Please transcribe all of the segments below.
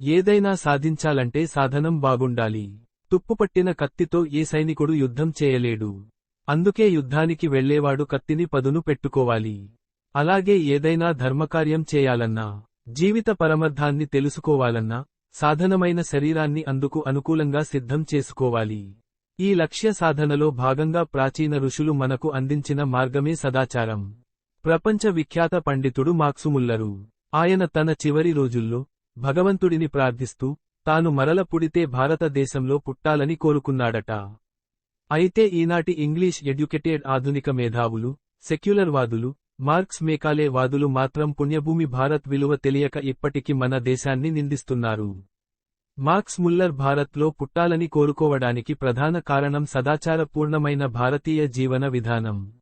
ఏదైనా సాధించాలంటే సాధనం బాగుండాలి. తుప్పుపట్టిన కత్తితో ఏ సైనికుడు యుద్ధం చేయలేడు. అందుకే యుద్ధానికి వెళ్ళేవాడు కత్తిని పదును పెట్టుకోవాలి. అలాగే ఏదైనా ధర్మకార్యం చేయాలన్నా జీవిత పరమర్థాన్ని తెలుసుకోవాలన్నా సాధనమైన శరీరాన్ని అందుకు అనుకూలంగా సిద్ధం చేసుకోవాలి. ఈ లక్ష్య సాధనలో భాగంగా ప్రాచీన ఋషులు మనకు అందించిన మార్గమే సదాచారం. ప్రపంచ విఖ్యాత పండితుడు మాక్సుముల్లరు ఆయన తన చివరి రోజుల్లో భగవంతుడిని ప్రార్థిస్తూ తాను మరల పుడితే భారతదేశంలో పుట్టాలని కోరుకున్నాడట. అయితే ఈనాటి ఇంగ్లీష్ ఎడ్యుకేటెడ్ ఆధునిక మేధావులు సెక్యులర్ వాదులు మార్క్స్ మేకాలే వాదులు మాత్రం పుణ్యభూమి భారత్ విలువ తెలియక ఇప్పటికి మన దేశాన్ని నిందిస్తున్నారు. మార్క్స్ ముల్లర్ భారత్లో పుట్టాలని కోరుకోవడానికి ప్రధాన కారణం సదాచారపూర్ణమైన భారతీయ జీవన విధానం.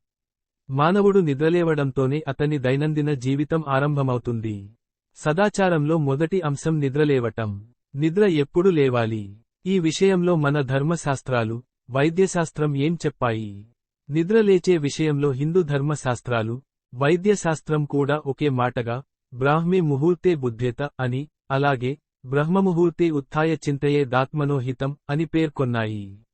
మానవుడు నిద్రలేవడంతోనే అతని దైనందిన జీవితం ఆరంభమవుతుంది. సదాచారంలో మొదటి అంశం నిద్రలేవటం నిద్ర ఎప్పుడు లేవాలి? ఈ విషయంలో మన ధర్మశాస్త్రాలు వైద్యశాస్త్రం ఏం చెప్పాయి? నిద్రలేచే విషయంలో హిందూ ధర్మశాస్త్రాలు వైద్యశాస్త్రం కూడా ఒకే మాటగా బ్రాహ్మీ ముహూర్తే బుద్ధేత అని అలాగే బ్రహ్మముహూర్తే ఉత్థాయ చింతయే దాత్మనోహితం అని పేర్కొన్నాయి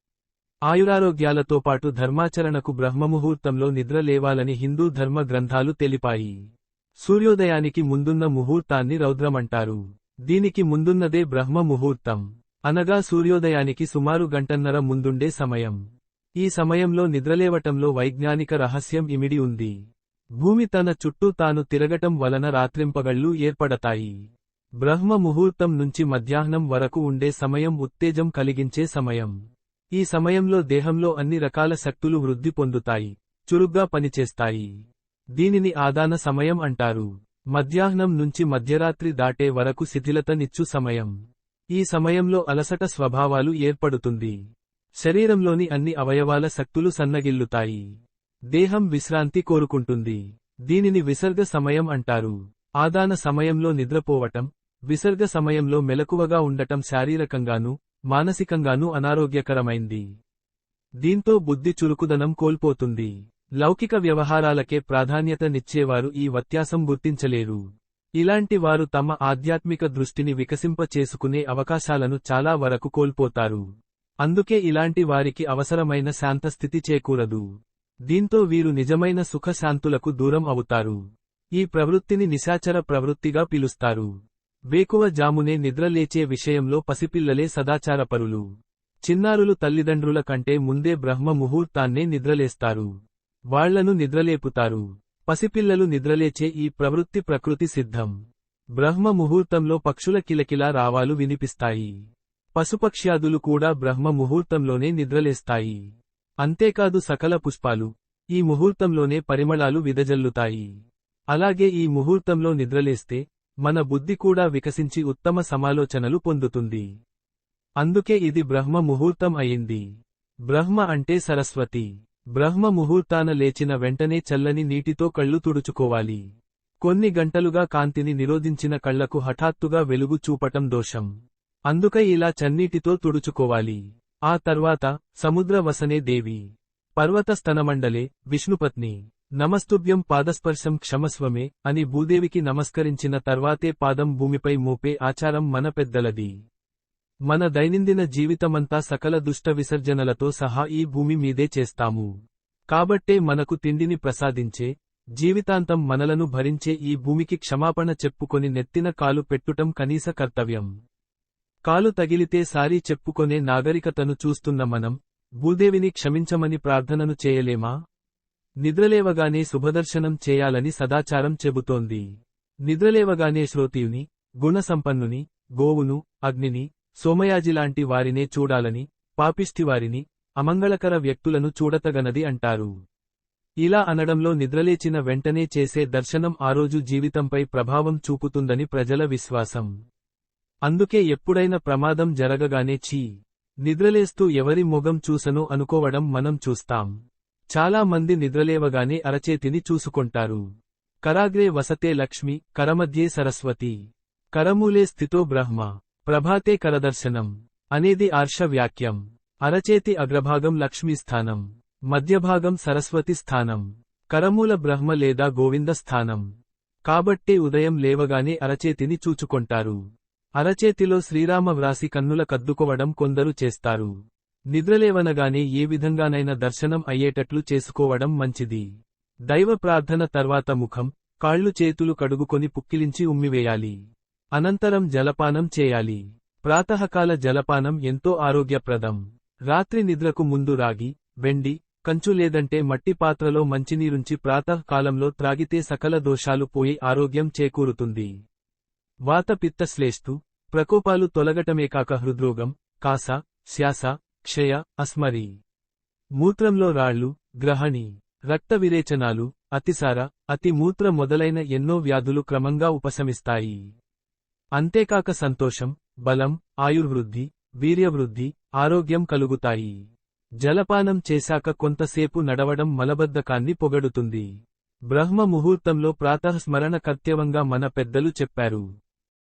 ఆయురారోగ్యాలతో పాటు ధర్మాచరణకు బ్రహ్మముహూర్తంలో నిద్ర లేవాలని హిందూ ధర్మ గ్రంథాలు తెలిపాయి. సూర్యోదయానికి ముందున్న ముహూర్తాన్ని రౌద్రమంటారు. దీనికి ముందున్నదే బ్రహ్మ ముహూర్తం. అనగా సూర్యోదయానికి సుమారు గంటన్నర ముందుండే సమయం. ఈ సమయంలో నిద్రలేవటంలో వైజ్ఞానిక రహస్యం ఇమిడి ఉంది. భూమి తన చుట్టూ తాను తిరగటం వలన రాత్రింపగళ్ళు ఏర్పడతాయి. బ్రహ్మ ముహూర్తం నుంచి మధ్యాహ్నం వరకు ఉండే సమయం ఉత్తేజం కలిగించే సమయం. ఈ సమయంలో దేహంలో అన్ని రకాల శక్తులు వృద్ధి పొందుతాయి. చురుగ్గా పనిచేస్తాయి. దీనిని ఆదాన సమయం అంటారు. మధ్యాహ్నం నుంచి మధ్యరాత్రి దాటే వరకు శిథిలతనిచ్చు సమయం. ఈ సమయంలో అలసట స్వభావాలు ఏర్పడుతుంది. శరీరంలోని అన్ని అవయవాల శక్తులు సన్నగిల్లుతాయి. దేహం విశ్రాంతి కోరుకుంటుంది. దీనిని విసర్గ సమయం అంటారు. ఆదాన సమయంలో నిద్రపోవటం విసర్గ సమయంలో మెలకువగా ఉండటం శారీరకంగానూ మానసికంగానూ అనారోగ్యకరమైంది. దీంతో బుద్ధి చురుకుదనం కోల్పోతుంది. లౌకిక వ్యవహారాలకే ప్రాధాన్యతనిచ్చేవారు ఈ వ్యత్యాసం గుర్తించలేరు. ఇలాంటి వారు తమ ఆధ్యాత్మిక దృష్టిని వికసింప చేసుకునే అవకాశాలను చాలా వరకు కోల్పోతారు. అందుకే ఇలాంటి వారికి అవసరమైన శాంతస్థితి చేకూరదు. దీంతో వీరు నిజమైన సుఖశాంతులకు దూరం అవుతారు. ఈ ప్రవృత్తిని నిశాచర ప్రవృత్తిగా పిలుస్తారు. వేకువ జామునే నిద్రలేచే విషయంలో పసిపిల్లలే సదాచారపరులు. చిన్నారులు తల్లిదండ్రుల కంటే ముందే బ్రహ్మ ముహూర్తాన్నే నిద్రలేస్తారు. వాళ్ళను నిద్రలేపుతారు. పసిపిల్లలు నిద్రలేచే ఈ ప్రవృత్తి ప్రకృతి సిద్ధం. బ్రహ్మ ముహూర్తంలో పక్షుల కిలకిలా రావాలు వినిపిస్తాయి. పశుపక్ష్యాదులు కూడా బ్రహ్మ ముహూర్తంలోనే నిద్రలేస్తాయి. అంతేకాదు సకల పుష్పాలు ఈ ముహూర్తంలోనే పరిమళాలు విదజల్లుతాయి. అలాగే ఈ ముహూర్తంలో నిద్రలేస్తే మన బుద్ధి కూడా వికసించి ఉత్తమ సమాలోచనలు పొందుతుంది. అందుకే ఇది బ్రహ్మ ముహూర్తం అయింది. బ్రహ్మ అంటే సరస్వతి. బ్రహ్మ ముహూర్తాన లేచిన వెంటనే చల్లని నీటితో కళ్ళు తుడుచుకోవాలి. కొన్ని గంటలుగా కాంతిని నిరోధించిన కళ్ళకు హఠాత్తుగా వెలుగు చూపటం దోషం. అందుకై ఇలా చన్నీటితో తుడుచుకోవాలి. ఆ తర్వాత సముద్ర వసనే దేవి. పర్వత స్తనమండలే విష్ణుపత్ని. నమస్తుభ్యం పాదస్పర్శం క్షమస్వమే అని భూదేవికి నమస్కరించిన తర్వాతే పాదం భూమిపై మోపే ఆచారం మన పెద్దలది. మన దైనందిన జీవితమంతా సకల దుష్ట విసర్జనలతో సహా ఈ భూమి మీదే చేస్తాము. కాబట్టే మనకు తిండిని ప్రసాదించే జీవితాంతం మనలను భరించే ఈ భూమికి క్షమాపణ చెప్పుకొని నెత్తిన కాలు పెట్టుటం కనీస కర్తవ్యం. కాలు తగిలితే సారీ చెప్పుకొనే నాగరికతను చూస్తున్న మనం భూదేవిని క్షమించమని ప్రార్థనను చేయలేమా? నిద్రలేవగానే శుభదర్శనం చేయాలని సదాచారం చెబుతోంది. నిద్రలేవగానే శ్రోతియుని గుణసంపన్నుని గోవును అగ్నిని సోమయాజిలాంటి వారినే చూడాలని పాపిష్టివారిని అమంగళకర వ్యక్తులను చూడతగనది అంటారు. ఇలా అనడంలో నిద్రలేచిన వెంటనే చేసే దర్శనం ఆ రోజు జీవితంపై ప్రభావం చూపుతుందని ప్రజల విశ్వాసం. అందుకే ఎప్పుడైనా ప్రమాదం జరగగానే ఛీ! నిద్రలేస్తూ ఎవరి మొగం చూసనో అనుకోవడం మనం చూస్తాం. చాలా మంది నిద్రలేవగానే అరచేతిని చూసుకొంటారు. కరాగ్రే వసతే లక్ష్మి కరమధ్యే సరస్వతి. కరమూలే స్థితో బ్రహ్మ. ప్రభాతే కరదర్శనం అనేది ఆర్ష వ్యాక్యం అరచేతి అగ్రభాగం లక్ష్మీ స్థానం. మధ్యభాగం సరస్వతి స్థానం. కరమూల బ్రహ్మ లేదా గోవింద స్థానం. కాబట్టే ఉదయం లేవగానే అరచేతిని చూచుకొంటారు. అరచేతిలో శ్రీరామ వ్రాసి కన్నుల కద్దుకోవడం కొందరు చేస్తారు. నిద్రలేవనగానే ఏ విధంగానైనా దర్శనం అయ్యేటట్లు చేసుకోవడం మంచిది. దైవ ప్రార్థన తర్వాత ముఖం కాళ్ళు చేతులు కడుగుకొని పుక్కిలించి ఉమ్మివేయాలి అనంతరం జలపానం చేయాలి. ప్రాతకాల జలపానం ఎంతో ఆరోగ్యప్రదం. రాత్రి నిద్రకు ముందు రాగి వెండి కంచు లేదంటే మట్టి పాత్రలో మంచినీరుంచి ప్రాతకాలంలో త్రాగితే సకల దోషాలు పోయి ఆరోగ్యం చేకూరుతుంది. వాత పిత్తశ్లేష్టు ప్రకోపాలు తొలగటమే కాక హృద్రోగం కాస శ్యాస క్షయ అస్మరి. మూత్రంలో రాళ్ళు గ్రహణి రక్త విరేచనాలు అతిసార అతి మూత్ర మొదలైన ఎన్నో వ్యాధులు క్రమంగా ఉపశమిస్తాయి. అంతేకాక సంతోషం బలం ఆయుర్వృద్ధి వీర్యవృద్ధి ఆరోగ్యం కలుగుతాయి. జలపానం చేశాక కొంతసేపు నడవడం మలబద్ధకాన్ని పొగడుతుంది. బ్రహ్మ ముహూర్తంలో ప్రాతఃస్మరణ కర్త్యవంగా మన పెద్దలు చెప్పారు.